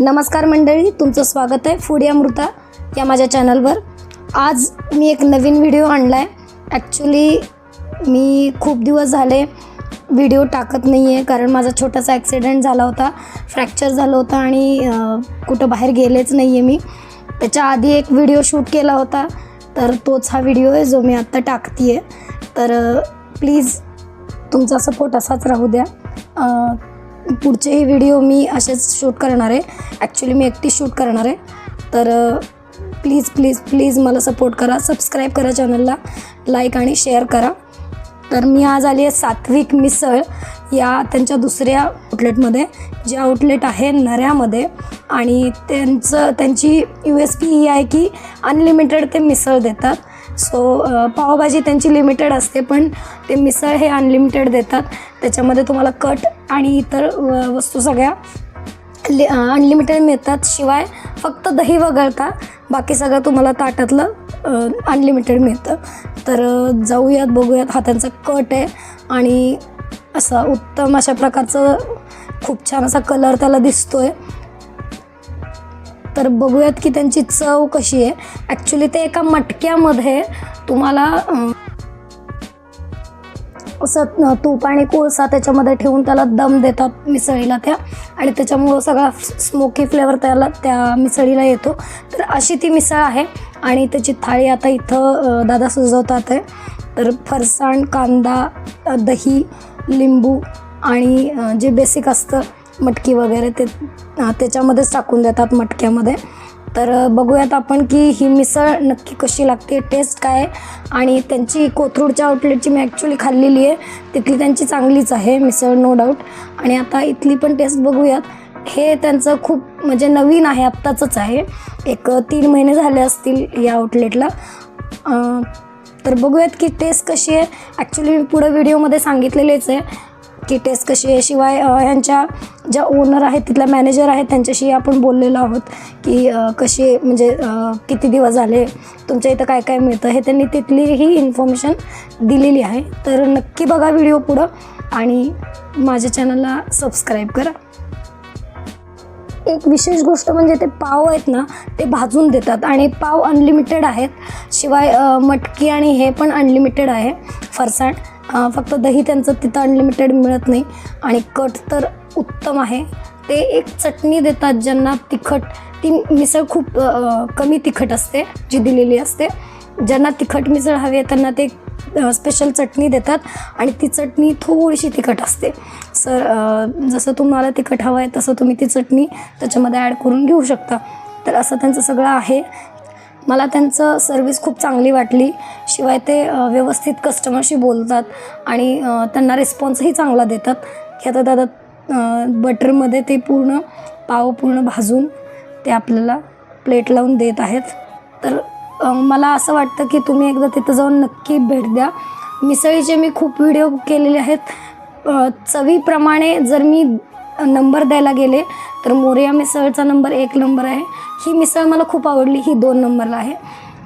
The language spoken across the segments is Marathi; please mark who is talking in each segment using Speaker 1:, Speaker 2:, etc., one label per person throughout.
Speaker 1: नमस्कार मंडळी तुमचं स्वागत आहे फूड अमृता या माझ्या चॅनलवर. आज मी एक नवीन व्हिडिओ आणला आहे ॲक्च्युली मी खूप दिवस झाले व्हिडिओ टाकत नाही आहे कारण माझा छोटासा ॲक्सिडेंट झाला होता फ्रॅक्चर झालं होतं आणि कुठं बाहेर गेलेच नाही आहे मी. त्याच्या आधी एक व्हिडिओ शूट केला होता तर तोच हा व्हिडिओ आहे जो मी आत्ता टाकते आहे तर प्लीज तुमचा सपोर्ट असाच राहू द्या. पुढचेही व्हिडिओ मी असेच शूट करणार आहे. ॲक्च्युली मी एकटी शूट करणार आहे. तर प्लीज प्लीज प्लीज मला सपोर्ट करा. सबस्क्राईब करा चॅनलला लाईक आणि शेअर करा. तर मी आज आली आहे सात्विक मिसळ या त्यांच्या दुसऱ्या आउटलेटमध्ये जे आउटलेट आहे नऱ्यामध्ये. आणि त्यांचं त्यांची यू एस पी ही आहे की अनलिमिटेड ते मिसळ देतात. सो पावभाजी त्यांची लिमिटेड असते पण ते मिसळ हे अनलिमिटेड देतात. त्याच्यामध्ये तुम्हाला कट आणि इतर व- वस्तू सगळ्या लि अनलिमिटेड मिळतात. शिवाय फक्त दही वगळता बाकी सगळं तुम्हाला ताटातलं अनलिमिटेड मिळतं. तर जाऊयात बघूयात. हा त्यांचा कट आहे आणि असा उत्तम अशा प्रकारचं खूप छान असा कलर त्याला दिसतो आहे तर बघूयात की त्यांची चव कशी आहे. ॲक्च्युली ते एका मटक्यामध्ये तुम्हाला असं तूप आणि कोळसा त्याच्यामध्ये ठेवून त्याला दम देतात मिसळीला त्या. आणि त्याच्यामुळं सगळा स्मोकी फ्लेवर त्याला त्या मिसळीला येतो. तर अशी ती मिसळ आहे. आणि त्याची थाळी आता इथं दादा सुजवतात आहे. तर फरसाण कांदा दही लिंबू आणि जे बेसिक असतं मटकी वगैरे ते त्याच्यामध्येच टाकून देतात मटक्यामध्ये. तर बघूयात आपण की ही मिसळ नक्की कशी लागते टेस्ट काय आणि त्यांची कोथरूडच्या आउटलेटची मी ॲक्च्युली खाल्लेली आहे. तिथली त्यांची चांगलीच आहे मिसळ नो डाऊट आणि आता इथली पण टेस्ट बघूयात. हे त्यांचं खूप म्हणजे नवीन आहे आत्ताचंच आहे. एक तीन महिने झाले असतील या आउटलेटला तर बघूयात की टेस्ट कशी आहे. ॲक्च्युली मी पुढं व्हिडिओमध्ये सांगितलेलेच आहे. की टेस्ट कशी आहे? शिवाय यांच्या ज्या ओनर आहेत तिथल्या मॅनेजर आहेत त्यांच्याशी आपण बोललेलो आहोत की कशी म्हणजे किती दिवस झाले? तुमच्या इथं काय काय मिळतं? हे त्यांनी तिथलीही इन्फॉर्मेशन दिलेली आहे. तर नक्की बघा व्हिडिओ पुढं आणि माझ्या चॅनलला सबस्क्राईब करा. एक विशेष गोष्ट म्हणजे ते पाव आहेत ना ते भाजून देतात आणि पाव अनलिमिटेड आहेत. शिवाय मटकी आणि हे पण अनलिमिटेड आहे फरसाण. फक्त दही त्यांचं तिथं अनलिमिटेड मिळत नाही. आणि कट तर उत्तम आहे. ते एक चटणी देतात ज्यांना तिखट ती मिसळ खूप कमी तिखट असते जी दिलेली असते. ज्यांना तिखट मिसळ हवी आहे त्यांना ते स्पेशल चटणी देतात. आणि ती चटणी थोडीशी तिखट असते. सर जसं तुम्हाला तिखट हवं आहे तसं तुम्ही ती चटणी त्याच्यामध्ये ॲड करून घेऊ शकता. तर असं त्यांचं सगळं आहे. मला त्यांचं सर्विस खूप चांगली वाटली. शिवाय ते व्यवस्थित कस्टमरशी बोलतात आणि त्यांना रिस्पॉन्सही चांगला देतात. की आता दादा बटरमध्ये ते पूर्ण पाव पूर्ण भाजून ते आपल्याला प्लेट लावून देत आहेत. तर मला असं वाटतं की तुम्ही एकदा तिथं जाऊन नक्की भेट द्या. मिसळीचे मी खूप व्हिडिओ केलेले आहेत. चवीप्रमाणे जर मी नंबर द्यायला गेले तर मोरया मिसळचा नंबर एक नंबर आहे. ही मिसळ मला खूप आवडली ही दोन नंबरला आहे.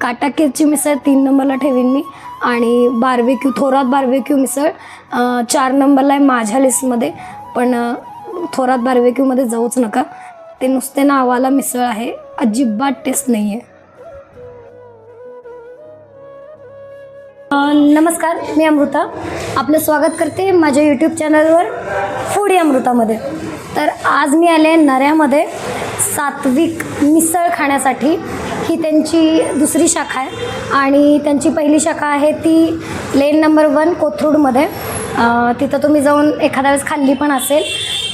Speaker 1: काटाकीरची मिसळ तीन नंबरला ठेवीन मी. आणि बार्बेक्यू थोरात बार्बेक्यू मिसळ चार नंबरला आहे माझ्या लिस्टमध्ये पण थोरात बार्बेक्यूमध्ये जाऊच नका. ते नुसते नावाला मिसळ आहे. अजिबात टेस्ट नाही आहे नमस्कार मी अमृता. आपलं स्वागत करते माझ्या यूट्यूब चॅनलवर फूडी अमृतामध्ये. तर आज मी आले नऱ्यामध्ये सात्विक मिसळ खाण्यासाठी. ही त्यांची दुसरी शाखा आहे आणि त्यांची पहिली शाखा आहे ती लेन नंबर वन कोथरूडमध्ये. तिथं तुम्ही जाऊन एखाद्या वेळेस खाल्ली पण असेल.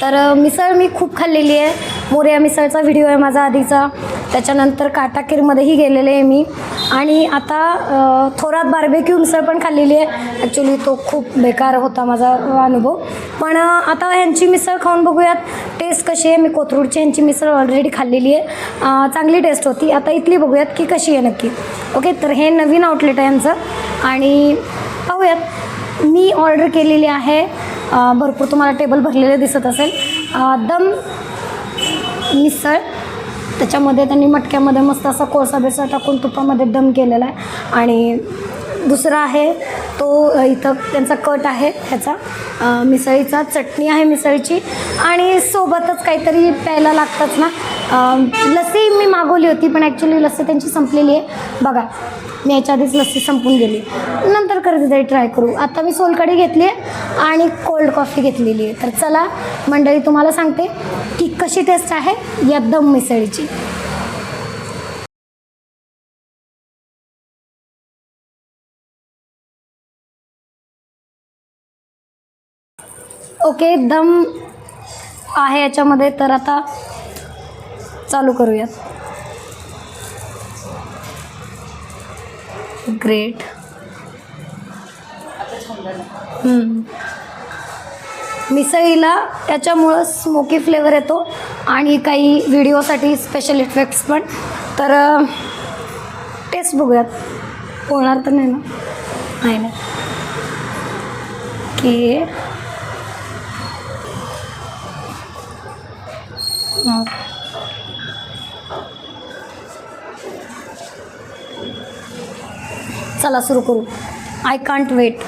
Speaker 1: तर मिसळ मी खूप खाल्लेली आहे. मोर्या मिसळचा व्हिडिओ आहे माझा आधीचा. त्याच्यानंतर काटाकीरमध्येही गेलेले आहे मी. आणि आता थोरात बार्बेक्यू मिसळ पण खाल्लेली आहे. ॲक्च्युली तो खूप बेकार होता माझा अनुभव. पण आता ह्यांची मिसळ खाऊन बघूयात. टेस्ट कशी आहे? मी कोथरूडची ह्यांची मिसळ ऑलरेडी खाल्लेली आहे. चांगली टेस्ट होती. आता इथली बघूयात की कशी आहे नक्की. ओके तर हे नवीन आउटलेट आहे यांचं आणि पाहूयात. मी ऑर्डर केलेली आहे. भरपूर तुम्हाला टेबल भरलेले दिसत असेल. दम मिसळ. त्याच्यामध्ये त्यांनी मटक्यामध्ये मस्त असा कोळसा बेसा टाकून तुपामध्ये दम केलेला आहे. आणि दुसरा आहे तो इथं त्यांचा कट आहे ह्याचा. मिसळीचा चटणी आहे मिसळीची. आणि सोबतच काहीतरी प्यायला लागतंच ना. लस्सी मी मागवली होती पण ॲक्च्युली लस्सी त्यांची संपलेली आहे. बघा मी याच्या आधीच लस्सी संपून गेली. नंतर कधीतरी ट्राय करू. आता मी सोलकडी घेतली आहे आणि कोल्ड कॉफी घेतलेली आहे. तर चला मंडळी तुम्हाला सांगते की कशी टेस्ट आहे या दम मिसळीची. ओके दम आहे याच्यामध्ये तर आता चालू करूयात. ग्रेट मिसळीला त्याच्यामुळं स्मोकी फ्लेवर येतो आणि काही व्हिडिओसाठी स्पेशल इफेक्ट्स पण. तर टेस्ट बघूयात. होणार तर नाही ना? नाही नाही की हं. चला सुरू करू आय कांट वेट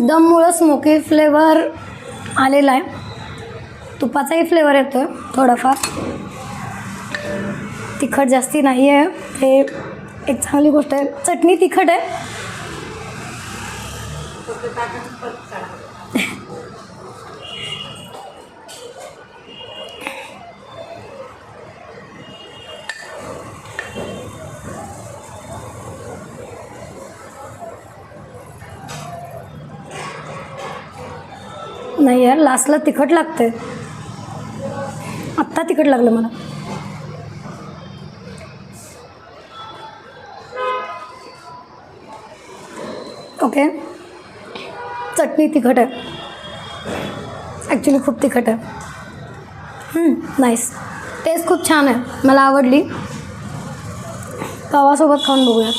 Speaker 1: दममुळं स्मोकी फ्लेवर आलेला आहे. तुपाचाही फ्लेवर येतो आहे थोडाफार. तिखट जास्ती नाही आहे. हे एक चांगली गोष्ट आहे. चटणी तिखट आहे. नाही यार लास्टला तिखट लागतंय. आत्ता तिखट लागलं मला. ओके. चटणी तिखट आहे. ॲक्च्युली खूप तिखट आहे. नाईस टेस्ट खूप छान आहे. मला आवडली. पावासोबत खाऊन बघूया.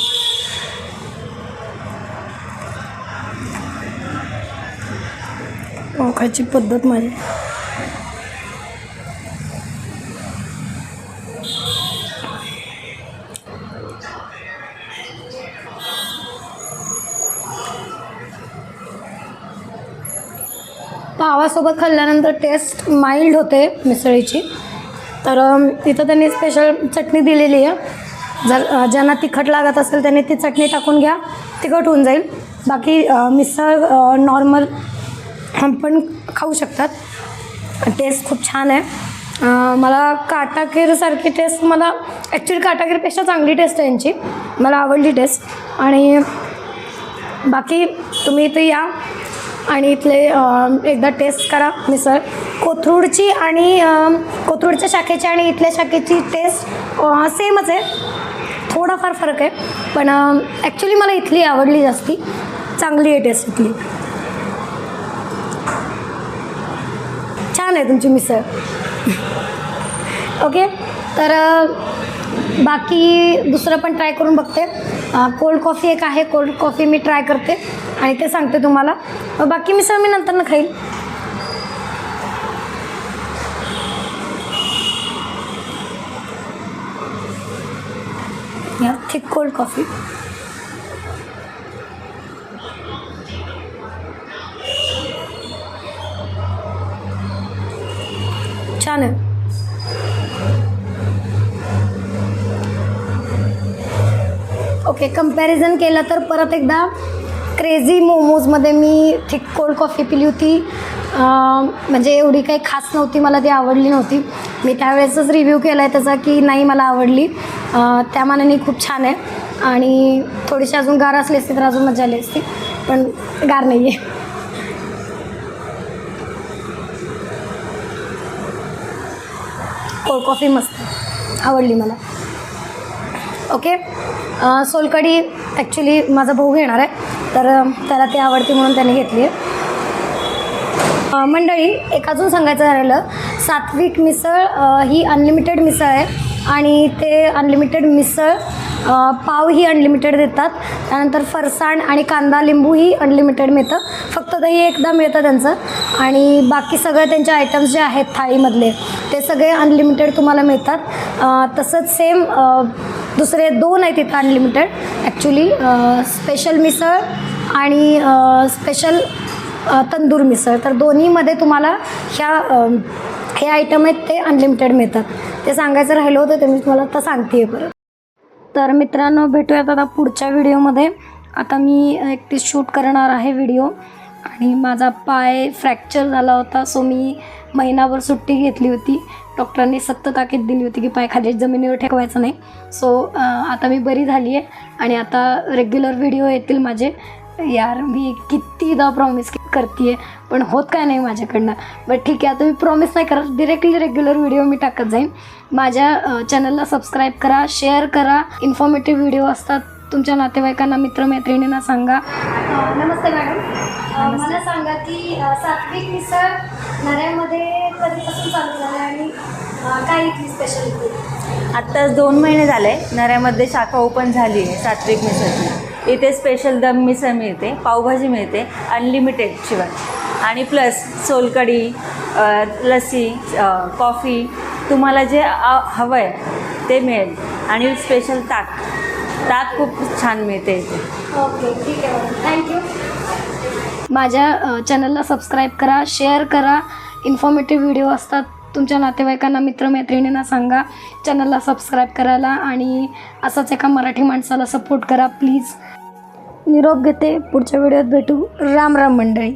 Speaker 1: ओळखायची पद्धत माझी. पावासोबत खाल्ल्यानंतर टेस्ट माइल्ड होते मिसळीची. तर तिथं इथं त्यांनी स्पेशल चटणी दिलेली आहे. जर ज्यांना तिखट लागत असेल त्यांनी ती चटणी टाकून घ्या. तिखट होऊन जाईल. बाकी मिसळ नॉर्मल पण खाऊ शकतात. टेस्ट खूप छान आहे. मला काटाकीरसारखी टेस्ट मला ॲक्च्युली काटाकीरपेक्षा चांगली टेस्ट आहे यांची. मला आवडली टेस्ट आणि बाकी तुम्ही इथे या आणि इथले एकदा टेस्ट करा मिसळ. कोथरूडची आणि कोथरूडच्या शाखेची आणि इथल्या शाखेची टेस्ट सेमच आहे. थोडाफार फरक आहे. पण ॲक्च्युली मला इथली आवडली जास्ती. चांगली आहे टेस्ट इथली. छान आहे तुमची मिसळ. ओके? तर बाकी दुसरं पण ट्राय करून बघते. कोल्ड कॉफी एक आहे. कोल्ड कॉफी मी ट्राय करते आणि ते सांगते तुम्हाला. बाकी मिसळ मी नंतर खाईल. या थिक कोल्ड कॉफी छान ओके कंपॅरिझन केलं तर परत एकदा क्रेझी मोमोजमध्ये मी थिक कोल्ड कॉफी पिली होती. म्हणजे एवढी काही खास नव्हती मला ती आवडली नव्हती. मी त्यावेळेसच रिव्ह्यू केला आहे त्याचा की नाही मला आवडली. त्या मानाने खूप छान आहे. आणि थोडीशी अजून गार असली असती तर अजून मजा आली असती पण गार नाही आहे कोल्ड कॉफी मस्त. आवडली मला. ओके? सोलकडी सोलकढी ॲक्च्युली माझा भाऊ घेणार आहे. तर त्याला ती आवडते म्हणून त्याने घेतली आहे. मंडळी एक अजून सांगायचं झालेलं. सात्विक मिसळ ही अनलिमिटेड मिसळ आहे. आणि ते अनलिमिटेड मिसळ पाव ही अनलिमिटेड देतात. त्यानंतर फरसाण आणि कांदा लिंबू ही अनलिमिटेड मिळतं. फक्त दही एकदा मिळतं त्यांचं. आणि बाकी सगळं त्यांचे आयटम्स जे आहेत थाळीमधले. ते सगळे अनलिमिटेड तुम्हाला मिळतात. तसंच सेम दुसरे दोन आहेत तिथं अनलिमिटेड ॲक्च्युली स्पेशल मिसळ आणि स्पेशल तंदूर मिसळ. तर दोन्हीमध्ये तुम्हाला ह्या हे आयटम आहेत ते अनलिमिटेड मिळतात. ते सांगायचं राहिलं होतं ते मी तुम्हाला आता सांगते आहे परत. तर मित्रांनो भेटूयात आता पुढच्या व्हिडिओमध्ये आता मी एक शूट करणार आहे व्हिडिओ आणि माझा पाय फ्रॅक्चर झाला होता सो मी महिनाभर सुट्टी घेतली होती. डॉक्टरांनी सक्त ताकीद दिली होती की पाय खाली जमिनीवर ठेवायचं नाही. सो आता मी बरी झाली आहे आणि आता रेग्युलर व्हिडिओ येतील माझे. यार मी कितीदा प्रॉमिस करते आहे पण होत काय नाही माझ्याकडनं. बट ठीक आहे आता मी प्रॉमिस नाही करत. डिरेक्टली रेग्युलर व्हिडिओ मी टाकत जाईन. माझ्या चॅनलला सबस्क्राईब करा शेअर करा. इन्फॉर्मेटिव्ह व्हिडिओ असतात. तुमच्या नातेवाईकांना मित्रमैत्रिणींना सांगा. नमस्ते मॅडम. मला सांगा की सात्विक मिसळ नऱ्यामध्ये कधीपासून चालू झालं आणि काय इथली स्पेशलिटी
Speaker 2: आत्ताच दोन महिने झाले नऱ्यामध्ये शाखा ओपन झाली आहे सात्विक मिसळची. इथे स्पेशल दम मिसळ मिळते पावभाजी मिळते अनलिमिटेड शिवाय. आणि प्लस लस्सी अ, कॉफी तुम्हाला जे हवं आहे ते मिळेल. आणि स्पेशल ताक. ताक खूप छान मिळते इथे.
Speaker 1: ओके ठीक आहे. थँक्यू. माझ्या चॅनलला सबस्क्राईब करा शेअर करा. इन्फॉर्मेटिव्ह व्हिडिओ असतात तुमच्या नातेवाईकांना मित्रमैत्रिणींना सांगा. चॅनलला सबस्क्राईब करायला आणि असंच एका मराठी माणसाला सपोर्ट करा प्लीज निरोप घेते. पुढच्या व्हिडिओत भेटू. राम राम मंडळी.